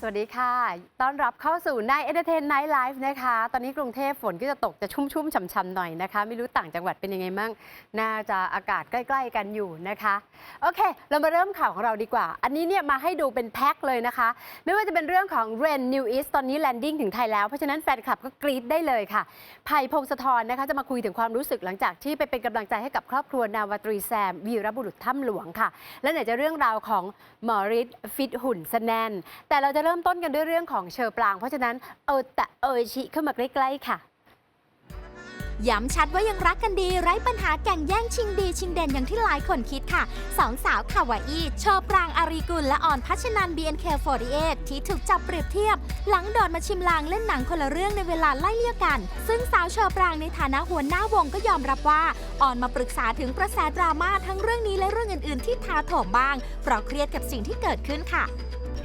สวัสดีค่ะ ต้อนรับเข้าสู่นายเอนเตอร์เทนไนท์ไลฟ์นะคะ ตอนนี้กรุงเทพฝนก็จะตกจะชุ่มๆฉ่ำๆหน่อยนะคะ ไม่รู้ต่างจังหวัดเป็นยังไงมั่งน่าจะอากาศใกล้ ๆ กันอยู่นะคะ โอเค เรามาเริ่มข่าวของเราดีกว่า อันนี้เนี่ยมาให้ดูเป็นแพ็คเลยนะคะ ไม่ว่าจะเป็นเรื่องของ Ren New East ตอนนี้แลนดิ้งถึงไทยแล้ว เพราะฉะนั้นแฟนคลับก็กรี๊ดได้เลยค่ะไผ่พงศธรนะคะจะมาคุยถึงความรู้สึกหลังจากที่ไปเป็นกำลังใจให้กับครอบครัวนาวตรีแซมวีรบุรุษถ้ำหลวงค่ะ และไหนจะเรื่องราวของหมอฤทธิ์ฟิตหุ่นสแนนแต่เราจะเริ่มต้นกันด้วยเรื่องของเชอปราง เพราะฉะนั้นเออแต่เออชิเข้ามาใกล้ๆค่ะ ย้ำชัดว่ายังรักกันดีไร้ปัญหาแก่งแย่งชิงดีชิงเด่นอย่างที่หลายคนคิดค่ะสองสาวคาวาอี้โชอปรางอารีกุลและอ่อนพัชนัน BNK48 ที่ถูกจับเปรียบเทียบ หลังโดดมาชิมลางเล่นหนังคนละเรื่องในเวลาไล่เลี่ยกัน ซึ่งสาวเชอปรางในฐานะหัวหน้าวงก็ยอมรับว่าอ่อนมาปรึกษาถึงกระแสดราม่าทั้งเรื่องนี้และเรื่องอื่น ๆ ที่ทาโถมบ้างเพราะเครียดกับสิ่งที่เกิดขึ้นค่ะ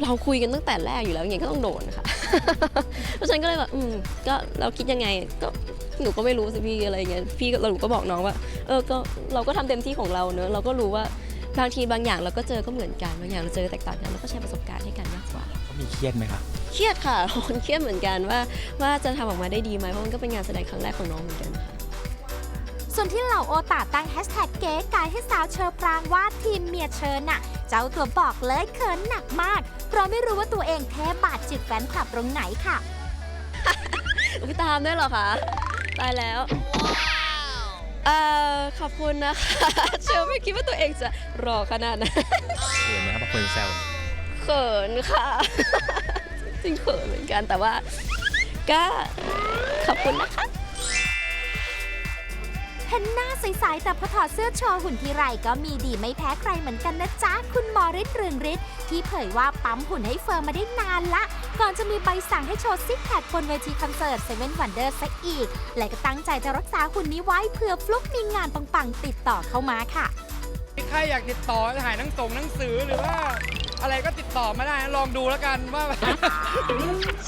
เราคุยกันตั้งแต่แรกอยู่แล้วยังไงก็ต้องโดนค่ะเพราะฉะนันก็เลยแบบอืมก็เราคิดยังไงก็หนูก็ไม่รู้สิพี่อะไรเงี้ยพี่ก็เราหนูก็บอกน้องว่าเออก็เราก็ทำเต็มที่ของเราเนอะเราก็รู้ว่าบางทีบางอย่างเราก็เจอก็เหมือนกันบางอย่างเราเจอแตกต่างกันเราก็แชร์ประสบการณ์ให้กันมากกว่าเขามีเครียดไหมคะเครียดค่ะคนเครียดเหมือนกันว่าว่าจะทำออกมาได้ดีไหมเพราะมันก็เป็นงานแสดงครั้งแรกของน้องเหมือนกันค่ะส่วนที่เหล่าโอตาตั้งแฮชแท็กเก๋ไก่ให้สาวเชอปรางว่าทีมเมียเชิญน่ะ เจ้าตัวบอกเลยเขินหนักมาก เพราะไม่รู้ว่าตัวเองแท้บาดจิตแฟนคลับตรงไหนค่ะอุ๊ยตามได้เหรอคะตายแล้ว เอ่อขอบคุณนะคะ เชื่อไม่คิดว่าตัวเองจะรอขนาดนั้นเขินไหมครับบางคนแซวเขินค่ะ จริงๆเขินเหมือนกันแต่ว่า ก็ขอบคุณนะคะเห็นหน้าใสๆแต่พอถอดเสื้อโชว์หุ่นทีไรก็มีดีไม่แพ้ใครเหมือนกันนะจ๊ะ คุณหมอฤทธิ์เรืองฤทธิ์ที่เผยว่าปั๊มหุ่นให้เฟิร์มมาได้นานละ ก่อนจะมีใบสั่งให้โชว์ซิกแพคบนเวทีคอนเสิร์ตเซเว่นวันเดอร์ซะอีก และก็ตั้งใจจะรักษาหุ่นนี้ไว้เพื่อฟลุกมีงานปังๆติดต่อเข้ามาค่ะ ใครอยากติดต่อถ่ายหนังส่งหนังสือหรือว่าอะไรก็ติดต่อมาได้นะลองดูแล้วกันว่า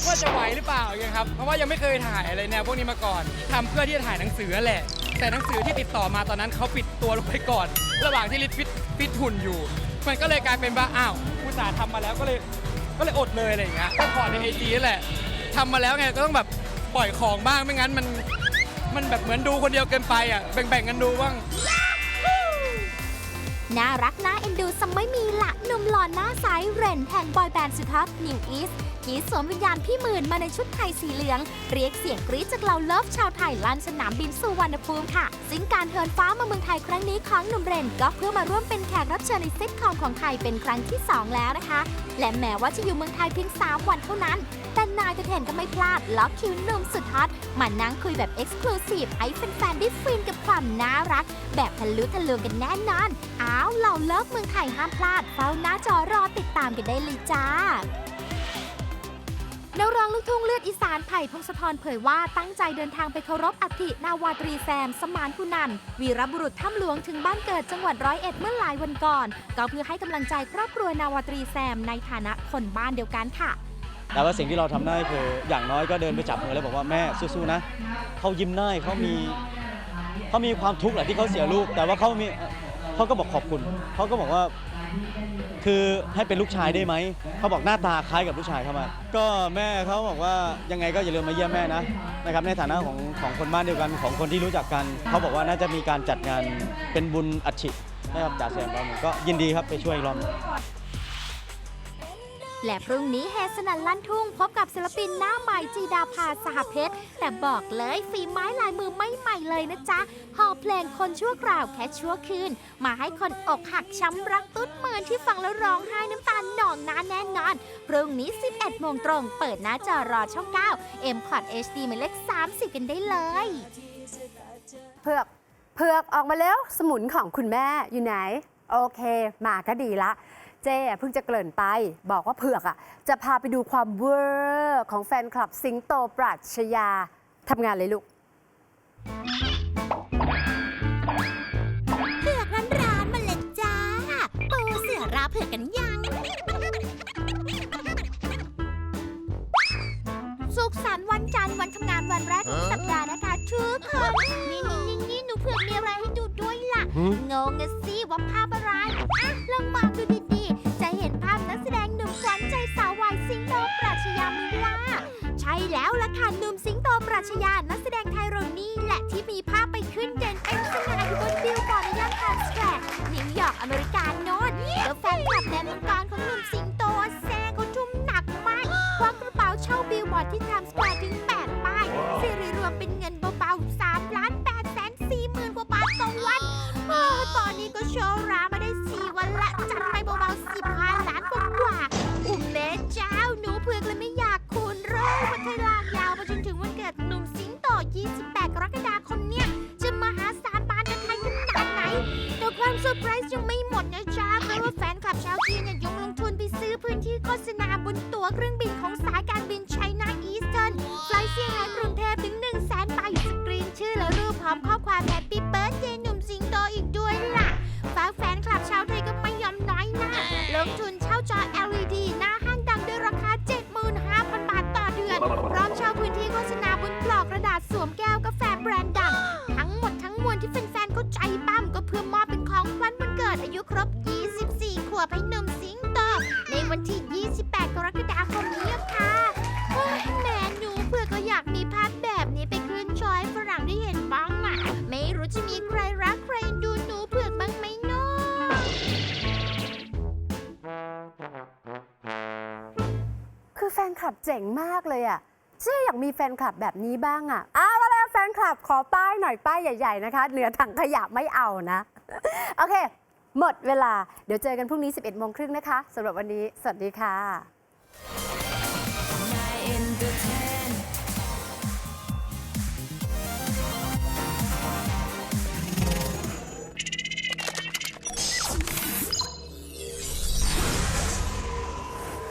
ว่าจะไหวหรือเปล่าอย่างเงี้ยครับ เพราะว่ายังไม่เคยถ่ายอะไรแนวพวกนี้มาก่อนทำเพื่อที่จะถ่ายหนังสือแหละ แต่หนังสือที่ติดต่อมาตอนนั้นเขาปิดตัวลงไปก่อน ระหว่างที่ลิทฟิตฟิตหุ่นอยู่ มันก็เลยกลายเป็นว่าอ้าวอุตส่าห์ทำมาแล้วก็เลยก็เลยอดเลยอะไรอย่างเงี้ยก็พอในไอจีแหละทำมาแล้วไงก็ต้องแบบปล่อยของบ้างไม่งั้นมันมันแบบเหมือนดูคนเดียวเกินไปอะแบ่งๆกันดูบ้าง น่ารักน่าเอ็นดูสมัยมีละหนุ่มหล่อหน้าใสเรนแห่งบอยแบนด์สุดฮอตนิวอีส ที่สวมวิญญาณพี่หมื่นมาในชุดไทยสีเหลือง เรียกเสียงกรี๊ดจากเหล่าเลิฟชาวไทยลั่นสนามบินสุวรรณภูมิค่ะ ซึ่งการเทินฟ้ามาเมืองไทยครั้งนี้ของหนุ่มเรนก็เพื่อมาร่วมเป็นแขกรับเชิญในซิทคอมของไทยเป็นครั้งที่ 2 แล้วนะคะ และแม้ว่าจะอยู่เมืองไทยเพียง 3 วันเท่านั้น แต่นายจะเห็นก็ไม่พลาดล็อกคิวหนุ่มสุดฮอตมานั่งคุยแบบเอ็กซ์คลูซีฟให้แฟนๆได้ฟินกับความน่ารัก แบบทะลุทะลวงกันแน่นอนอ้าวเหล่าเลิฟเมืองไทยห้ามพลาดเฝ้าหน้าจอรอติดตามกันได้เลยจ้า ทุ่งเลือดอีสานไผ่พงศธรเผยว่าตั้งใจเดินทางไปเคารพอัฐินาวาตรีแซม สมานกุนัน วีรบุรุษถ้ำหลวงถึงบ้านเกิดจังหวัดร้อยเอ็ดเมื่อหลายวันก่อน ก็เพื่อให้กำลังใจครอบครัวนาวาตรีแซมในฐานะคนบ้านเดียวกันค่ะ แต่ว่าสิ่งที่เราทำได้คืออย่างน้อยก็เดินไปจับมือแล้วบอกว่าแม่สู้ๆนะเขายิ้มได้เขามีเขามีความทุกข์แหละที่เขาเสียลูก แต่ว่าเขามีเขาก็บอกขอบคุณเขาก็บอกว่า คือให้เป็นลูกชายได้ไหม เขาบอกหน้าตาคล้ายกับลูกชายเขามาก็แม่เขาบอกว่ายังไงก็อย่าลืมมาเยี่ยมแม่นะนะครับในฐานะของของคนบ้านเดียวกันของคนที่รู้จักกัน เขาบอกว่าน่าจะมีการจัดงานเป็นบุญอัฐินะครับจ่าแซมรอบหนึ่งก็ยินดีครับไปช่วยอีกรอบหนึ่ง และพรุ่งนี้เฮสนันลั่นทุ่ง พบกับศิลปินหน้าใหม่จีดาภาสหเพชร แต่บอกเลยฝีไม้ลายมือไม่ใหม่เลยนะจ๊ะหอบเพลงคนชั่วคราวแค่ชั่วคืน มาให้คนอกหักช้ำรักตุ้นเมินที่ฟังแล้วร้องไห้น้ำตาหนองน้าแน่นอน พรุ่งนี้ 11โมงตรง เปิดหน้าจอรอช่อง9 m c o t HD หมายเลข30 กันได้เลยเผือกเผือกออกมาแล้วสมุนของคุณแม่อยู่ไหน โอเค มาก็ดีละ เจ๊เพิ่งจะเกริ่นไป บอกว่าเผือกอะจะพาไปดูความเวอร์ของแฟนคลับสิงโตปรัชญาทำงานเลยลูกเผือกร้านๆมาเลยจ้าปูเสือราเผือกกันยัง สุขสันต์วันจันทร์วันทำงานวันแรกของสัปดาห์นะคะทุกคนนี่นี่นี่นี่หนูเผือกมีอะไรให้ดูด้วยล่ะ งงอะสิว่าภาพอะไร อะลองมองดูดีักแสดงหนุ่มขวัญใจสาววัยสิงโตปราชญามิลาใช่แล้วล่ะค่ะหนุ่มสิงโตปราชญานักแสดงไทยเรนี่และที่มีภาพไปขึ้นเด่นเป็นสง่าอยู่บนบิลบอร์ดย่านทาวสแควร์นิวยอร์กอเมริกาโนนแล้วแฟนคลับแดนมังกรของหนุ่มสิงโตแซงเขาทุ่มหนักมากควักกระเป๋าเช่าบิลบอร์ดที่ทำ ไม่หมดนะจ๊ะเพราะว่าแฟนคลับชาวจีนเนี่ยยังลงทุนไปซื้อพื้นที่โฆษณาบนตั๋วเครื่องบินของสายการบินไชน่าอีสเทิร์นไฟล์เซี่ยงไฮ้กรุงเทพถึง1 0 0 0 0แสนใบสกรีนชื่อและรูปพร้อมข้อความแฮปปี้เบิร์ดเดย์หนุ่มสิงโตอีกด้วยล่ะฝาแฟนคลับชาวไทยก็ไม่ยอมน้อยหน้าลงทุนเช่าจอ LED หน้าห้างดังด้วยราคา 75,000 บาทต่อเดือน พร้อมเช่าพื้นที่โฆษณาบนกรอกกระดาษสวมแก้วกาแฟแบรนด์ดัง ทั้งหมดทั้งมวลที่แฟนๆเขาใจปั้มก็เพื่อมอบ ยุครบ 24 ขวบให้หนุ่มสิงโตในวันที่ 28 กรกฎาคมนี้ค่ะโอ้ยแหม่หนูเพื่อก็อยากมีภาพแบบนี้ไปขึ้นชอยฝรั่งได้เห็นบ้างอะ ไม่รู้จะมีใครรักใครดูหนูเผือกบ้างไหมเนาะคือแฟนคลับเจ๋งมากเลยอะเจ๊อยากมีแฟนคลับแบบนี้บ้างอะอ้าวมาแล้วแฟนคลับขอป้ายหน่อยป้ายใหญ่ ๆ นะคะ เหนือถังขยะไม่เอานะ โอเค หมดเวลา เดี๋ยวเจอกันพรุ่งนี้ 11โมงครึ่งนะคะสำหรับวันนี้ สวัสดีค่ะ